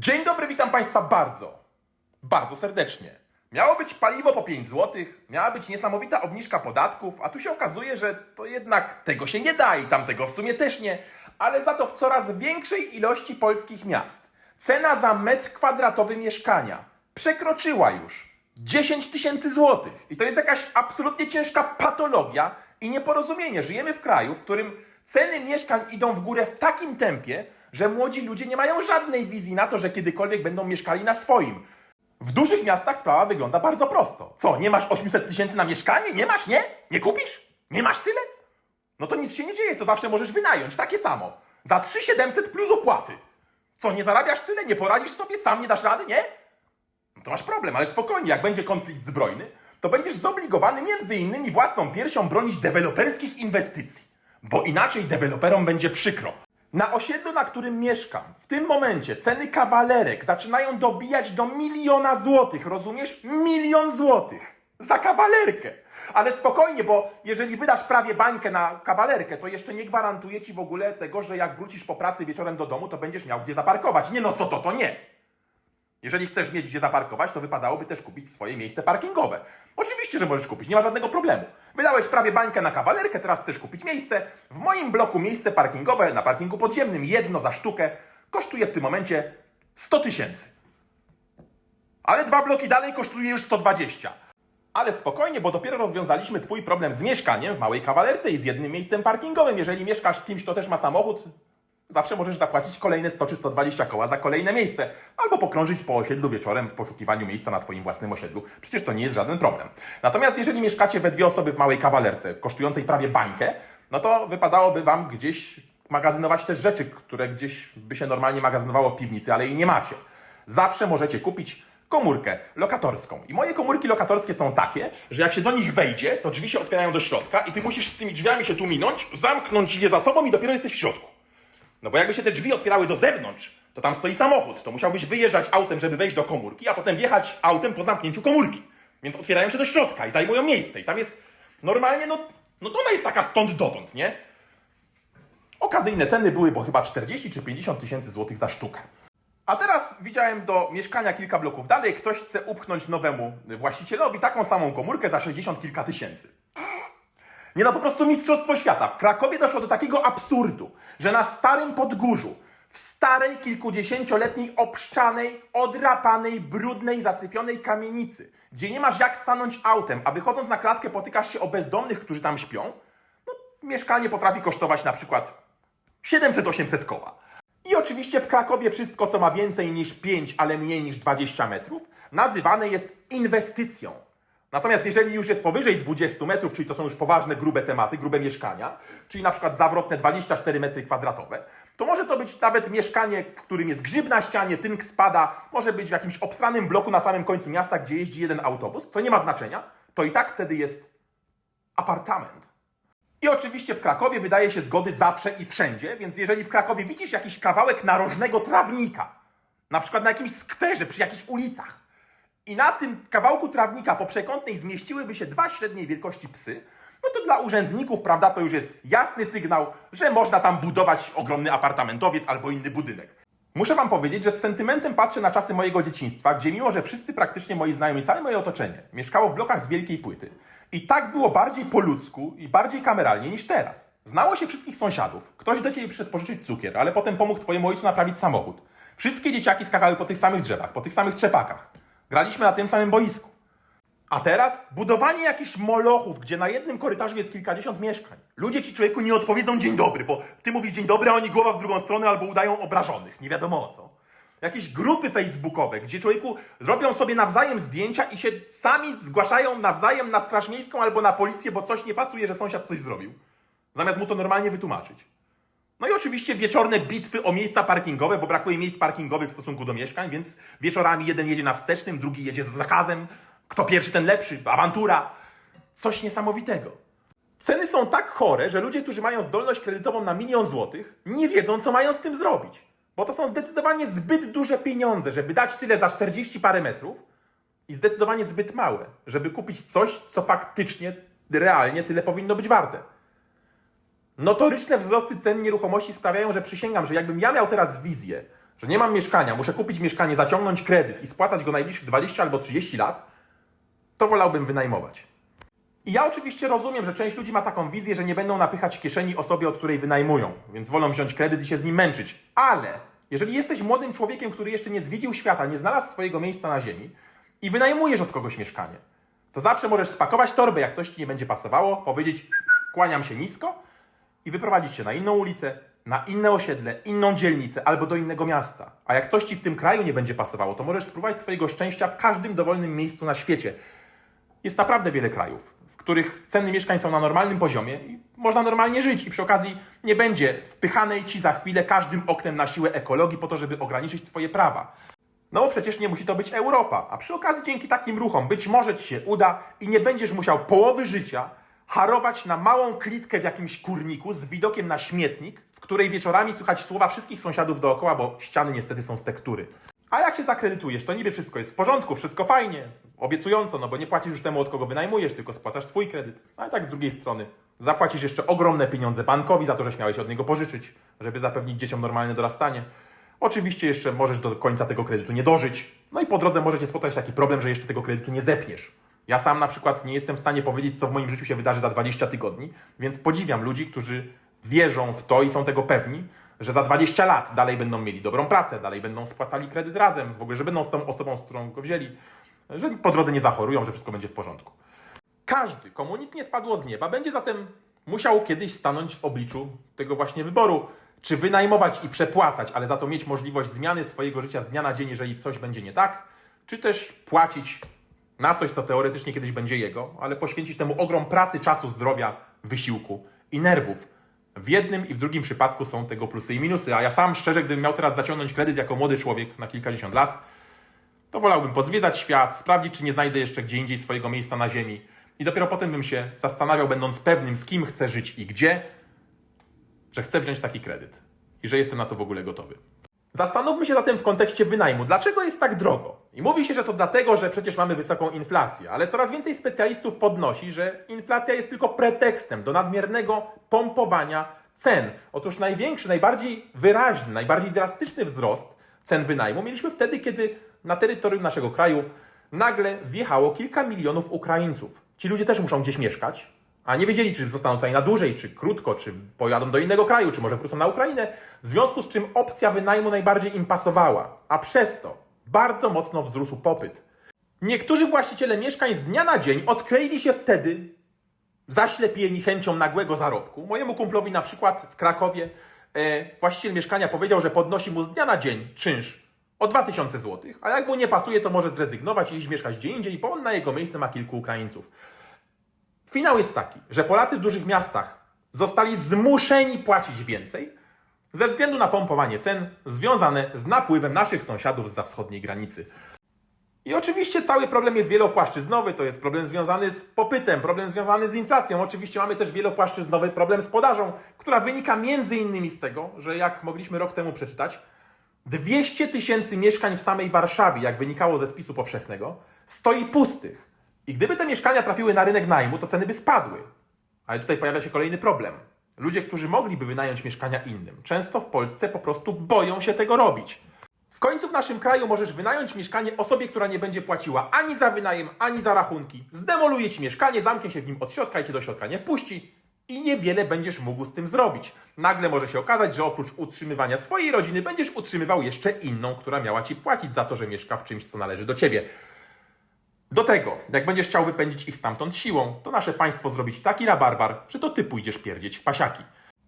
Dzień dobry, witam Państwa bardzo, bardzo serdecznie. Miało być paliwo po 5 zł, miała być niesamowita obniżka podatków, a tu się okazuje, że to jednak tego się nie da i tamtego w sumie też nie, ale za to w coraz większej ilości polskich miast cena za metr kwadratowy mieszkania przekroczyła już 10 tysięcy złotych. I to jest jakaś absolutnie ciężka patologia i nieporozumienie. Żyjemy w kraju, w którym ceny mieszkań idą w górę w takim tempie, że młodzi ludzie nie mają żadnej wizji na to, że kiedykolwiek będą mieszkali na swoim. W dużych miastach sprawa wygląda bardzo prosto. Co, nie masz 800 tysięcy na mieszkanie? Nie masz, nie? Nie kupisz? Nie masz tyle? No to nic się nie dzieje, to zawsze możesz wynająć, takie samo. Za 3700 plus opłaty. Co, nie zarabiasz tyle? Nie poradzisz sobie? Sam nie dasz rady, nie? No to masz problem, ale spokojnie, jak będzie konflikt zbrojny, to będziesz zobligowany między innymi własną piersią bronić deweloperskich inwestycji. Bo inaczej deweloperom będzie przykro. Na osiedlu, na którym mieszkam, w tym momencie ceny kawalerek zaczynają dobijać do miliona złotych, rozumiesz? Milion złotych za kawalerkę. Ale spokojnie, bo jeżeli wydasz prawie bańkę na kawalerkę, to jeszcze nie gwarantuje ci w ogóle tego, że jak wrócisz po pracy wieczorem do domu, to będziesz miał gdzie zaparkować. Nie no, co to, to nie. Jeżeli chcesz mieć gdzie zaparkować, to wypadałoby też kupić swoje miejsce parkingowe. Oczywiście, że możesz kupić, nie ma żadnego problemu. Wydałeś prawie bańkę na kawalerkę, teraz chcesz kupić miejsce. W moim bloku miejsce parkingowe na parkingu podziemnym, jedno za sztukę, kosztuje w tym momencie 100 tysięcy. Ale dwa bloki dalej kosztuje już 120. Ale spokojnie, bo dopiero rozwiązaliśmy Twój problem z mieszkaniem w małej kawalerce i z jednym miejscem parkingowym. Jeżeli mieszkasz z kimś, kto też ma samochód, zawsze możesz zapłacić kolejne 100 czy 120 koła za kolejne miejsce. Albo pokrążyć po osiedlu wieczorem w poszukiwaniu miejsca na Twoim własnym osiedlu. Przecież to nie jest żaden problem. Natomiast jeżeli mieszkacie we dwie osoby w małej kawalerce, kosztującej prawie bańkę, no to wypadałoby Wam gdzieś magazynować też rzeczy, które gdzieś by się normalnie magazynowało w piwnicy, ale jej nie macie. Zawsze możecie kupić komórkę lokatorską. I moje komórki lokatorskie są takie, że jak się do nich wejdzie, to drzwi się otwierają do środka i ty musisz z tymi drzwiami się tu minąć, zamknąć je za sobą i dopiero jesteś w środku. No bo jakby się te drzwi otwierały do zewnątrz, to tam stoi samochód, to musiałbyś wyjeżdżać autem, żeby wejść do komórki, a potem wjechać autem po zamknięciu komórki. Więc otwierają się do środka i zajmują miejsce. I tam jest normalnie, no, no to ona jest taka stąd dotąd, nie? Okazyjne ceny były po chyba 40 czy 50 tysięcy złotych za sztukę. A teraz widziałem do mieszkania kilka bloków dalej, ktoś chce upchnąć nowemu właścicielowi taką samą komórkę za 60 kilka tysięcy. Nie no, po prostu mistrzostwo świata. W Krakowie doszło do takiego absurdu, że na starym Podgórzu, w starej, kilkudziesięcioletniej, obszczanej, odrapanej, brudnej, zasyfionej kamienicy, gdzie nie masz jak stanąć autem, a wychodząc na klatkę potykasz się o bezdomnych, którzy tam śpią, no, mieszkanie potrafi kosztować na przykład 700-800 koła. I oczywiście w Krakowie wszystko, co ma więcej niż 5, ale mniej niż 20 metrów, nazywane jest inwestycją. Natomiast jeżeli już jest powyżej 20 metrów, czyli to są już poważne, grube tematy, grube mieszkania, czyli na przykład zawrotne 24 metry kwadratowe, to może to być nawet mieszkanie, w którym jest grzyb na ścianie, tynk spada, może być w jakimś obstranym bloku na samym końcu miasta, gdzie jeździ jeden autobus, to nie ma znaczenia, to i tak wtedy jest apartament. I oczywiście w Krakowie wydaje się zgody zawsze i wszędzie, więc jeżeli w Krakowie widzisz jakiś kawałek narożnego trawnika, na przykład na jakimś skwerze, przy jakichś ulicach, i na tym kawałku trawnika po przekątnej zmieściłyby się dwa średniej wielkości psy, no to dla urzędników, prawda, to już jest jasny sygnał, że można tam budować ogromny apartamentowiec albo inny budynek. Muszę wam powiedzieć, że z sentymentem patrzę na czasy mojego dzieciństwa, gdzie mimo, że wszyscy praktycznie moi znajomi, całe moje otoczenie mieszkało w blokach z wielkiej płyty i tak było bardziej po ludzku i bardziej kameralnie niż teraz. Znało się wszystkich sąsiadów. Ktoś do ciebie przyszedł pożyczyć cukier, ale potem pomógł twojemu ojcu naprawić samochód. Wszystkie dzieciaki skakały po tych samych drzewach, po tych samych trzepakach. Graliśmy na tym samym boisku. A teraz budowanie jakichś molochów, gdzie na jednym korytarzu jest kilkadziesiąt mieszkań. Ludzie ci człowieku nie odpowiedzą dzień dobry, bo ty mówisz dzień dobry, a oni głowa w drugą stronę albo udają obrażonych. Nie wiadomo o co. Jakieś grupy facebookowe, gdzie człowieku zrobią sobie nawzajem zdjęcia i się sami zgłaszają nawzajem na straż miejską albo na policję, bo coś nie pasuje, że sąsiad coś zrobił. Zamiast mu to normalnie wytłumaczyć. No i oczywiście wieczorne bitwy o miejsca parkingowe, bo brakuje miejsc parkingowych w stosunku do mieszkań, więc wieczorami jeden jedzie na wstecznym, drugi jedzie z zakazem. Kto pierwszy, ten lepszy. Awantura. Coś niesamowitego. Ceny są tak chore, że ludzie, którzy mają zdolność kredytową na milion złotych, nie wiedzą, co mają z tym zrobić. Bo to są zdecydowanie zbyt duże pieniądze, żeby dać tyle za 40 parę metrów i zdecydowanie zbyt małe, żeby kupić coś, co faktycznie, realnie tyle powinno być warte. Notoryczne wzrosty cen nieruchomości sprawiają, że przysięgam, że jakbym ja miał teraz wizję, że nie mam mieszkania, muszę kupić mieszkanie, zaciągnąć kredyt i spłacać go najbliższych 20 albo 30 lat, to wolałbym wynajmować. I ja oczywiście rozumiem, że część ludzi ma taką wizję, że nie będą napychać kieszeni osobie, od której wynajmują, więc wolą wziąć kredyt i się z nim męczyć. Ale jeżeli jesteś młodym człowiekiem, który jeszcze nie zwiedził świata, nie znalazł swojego miejsca na ziemi i wynajmujesz od kogoś mieszkanie, to zawsze możesz spakować torbę, jak coś ci nie będzie pasowało, powiedzieć kłaniam się nisko i wyprowadzić się na inną ulicę, na inne osiedle, inną dzielnicę albo do innego miasta. A jak coś ci w tym kraju nie będzie pasowało, to możesz spróbować swojego szczęścia w każdym dowolnym miejscu na świecie. Jest naprawdę wiele krajów, w których ceny mieszkań są na normalnym poziomie i można normalnie żyć i przy okazji nie będzie wpychanej ci za chwilę każdym oknem na siłę ekologii po to, żeby ograniczyć twoje prawa. No bo przecież nie musi to być Europa, a przy okazji dzięki takim ruchom być może ci się uda i nie będziesz musiał połowy życia harować na małą klitkę w jakimś kurniku z widokiem na śmietnik, w której wieczorami słychać słowa wszystkich sąsiadów dookoła, bo ściany niestety są z tektury. A jak się zakredytujesz, to niby wszystko jest w porządku, wszystko fajnie, obiecująco, no bo nie płacisz już temu, od kogo wynajmujesz, tylko spłacasz swój kredyt. A i tak z drugiej strony zapłacisz jeszcze ogromne pieniądze bankowi za to, że śmiałeś od niego pożyczyć, żeby zapewnić dzieciom normalne dorastanie. Oczywiście jeszcze możesz do końca tego kredytu nie dożyć. No i po drodze możecie spotkać taki problem, że jeszcze tego kredytu nie zepniesz. Ja sam na przykład nie jestem w stanie powiedzieć, co w moim życiu się wydarzy za 20 tygodni, więc podziwiam ludzi, którzy wierzą w to i są tego pewni, że za 20 lat dalej będą mieli dobrą pracę, dalej będą spłacali kredyt razem, w ogóle, że będą z tą osobą, z którą go wzięli, że po drodze nie zachorują, że wszystko będzie w porządku. Każdy, komu nic nie spadło z nieba, będzie zatem musiał kiedyś stanąć w obliczu tego właśnie wyboru, czy wynajmować i przepłacać, ale za to mieć możliwość zmiany swojego życia z dnia na dzień, jeżeli coś będzie nie tak, czy też płacić na coś, co teoretycznie kiedyś będzie jego, ale poświęcić temu ogrom pracy, czasu, zdrowia, wysiłku i nerwów. W jednym i w drugim przypadku są tego plusy i minusy, a ja sam szczerze, gdybym miał teraz zaciągnąć kredyt jako młody człowiek na kilkadziesiąt lat, to wolałbym pozwiedzać świat, sprawdzić, czy nie znajdę jeszcze gdzie indziej swojego miejsca na ziemi. I dopiero potem bym się zastanawiał, będąc pewnym, z kim chcę żyć i gdzie, że chcę wziąć taki kredyt i że jestem na to w ogóle gotowy. Zastanówmy się zatem w kontekście wynajmu. Dlaczego jest tak drogo? I mówi się, że to dlatego, że przecież mamy wysoką inflację, ale coraz więcej specjalistów podnosi, że inflacja jest tylko pretekstem do nadmiernego pompowania cen. Otóż największy, najbardziej wyraźny, najbardziej drastyczny wzrost cen wynajmu mieliśmy wtedy, kiedy na terytorium naszego kraju nagle wjechało kilka milionów Ukraińców. Ci ludzie też muszą gdzieś mieszkać, a nie wiedzieli, czy zostaną tutaj na dłużej, czy krótko, czy pojadą do innego kraju, czy może wrócą na Ukrainę, w związku z czym opcja wynajmu najbardziej im pasowała, a przez to bardzo mocno wzrósł popyt. Niektórzy właściciele mieszkań z dnia na dzień odkleili się wtedy zaślepieni chęcią nagłego zarobku. Mojemu kumplowi na przykład w Krakowie e, właściciel mieszkania powiedział, że podnosi mu z dnia na dzień czynsz o 2000 zł, a jak mu nie pasuje, to może zrezygnować i iść mieszkać gdzie indziej, bo on na jego miejsce ma kilku Ukraińców. Finał jest taki, że Polacy w dużych miastach zostali zmuszeni płacić więcej ze względu na pompowanie cen związane z napływem naszych sąsiadów za wschodniej granicy. I oczywiście cały problem jest wielopłaszczyznowy, to jest problem związany z popytem, problem związany z inflacją. Oczywiście mamy też wielopłaszczyznowy problem z podażą, która wynika między innymi z tego, że jak mogliśmy rok temu przeczytać, 200 tysięcy mieszkań w samej Warszawie, jak wynikało ze spisu powszechnego, stoi pustych. I gdyby te mieszkania trafiły na rynek najmu, to ceny by spadły. Ale tutaj pojawia się kolejny problem. Ludzie, którzy mogliby wynająć mieszkania innym, często w Polsce po prostu boją się tego robić. W końcu w naszym kraju możesz wynająć mieszkanie osobie, która nie będzie płaciła ani za wynajem, ani za rachunki. Zdemoluje ci mieszkanie, zamknie się w nim od środka i cię do środka nie wpuści. I niewiele będziesz mógł z tym zrobić. Nagle może się okazać, że oprócz utrzymywania swojej rodziny będziesz utrzymywał jeszcze inną, która miała ci płacić za to, że mieszka w czymś, co należy do ciebie. Do tego, jak będziesz chciał wypędzić ich stamtąd siłą, to nasze państwo zrobić taki rabarbar, że to ty pójdziesz pierdzieć w pasiaki.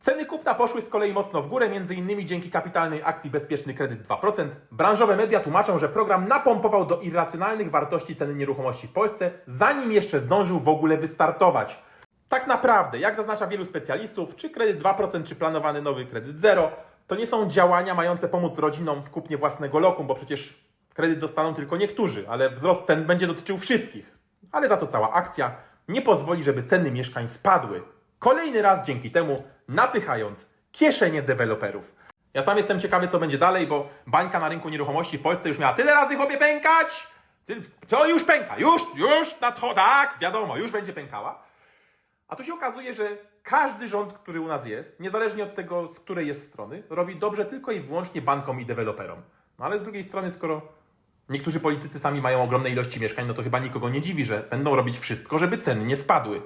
Ceny kupna poszły z kolei mocno w górę, m.in. dzięki kapitalnej akcji Bezpieczny Kredyt 2%. Branżowe media tłumaczą, że program napompował do irracjonalnych wartości ceny nieruchomości w Polsce, zanim jeszcze zdążył w ogóle wystartować. Tak naprawdę, jak zaznacza wielu specjalistów, czy kredyt 2%, czy planowany nowy kredyt 0, to nie są działania mające pomóc rodzinom w kupnie własnego lokum, bo przecież kredyt dostaną tylko niektórzy, ale wzrost cen będzie dotyczył wszystkich. Ale za to cała akcja nie pozwoli, żeby ceny mieszkań spadły. Kolejny raz dzięki temu napychając kieszenie deweloperów. Ja sam jestem ciekawy, co będzie dalej, bo bańka na rynku nieruchomości w Polsce już miała tyle razy chłopie pękać. Co już pęka? Już, już nadchodzi, tak, wiadomo, już będzie pękała. A tu się okazuje, że każdy rząd, który u nas jest, niezależnie od tego, z której jest strony, robi dobrze tylko i wyłącznie bankom i deweloperom. No ale z drugiej strony, skoro niektórzy politycy sami mają ogromne ilości mieszkań, no to chyba nikogo nie dziwi, że będą robić wszystko, żeby ceny nie spadły.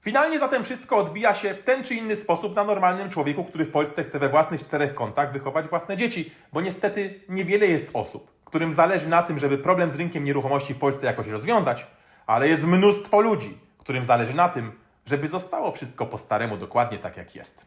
Finalnie zatem wszystko odbija się w ten czy inny sposób na normalnym człowieku, który w Polsce chce we własnych czterech kątach wychować własne dzieci, bo niestety niewiele jest osób, którym zależy na tym, żeby problem z rynkiem nieruchomości w Polsce jakoś rozwiązać, ale jest mnóstwo ludzi, którym zależy na tym, żeby zostało wszystko po staremu dokładnie tak jak jest.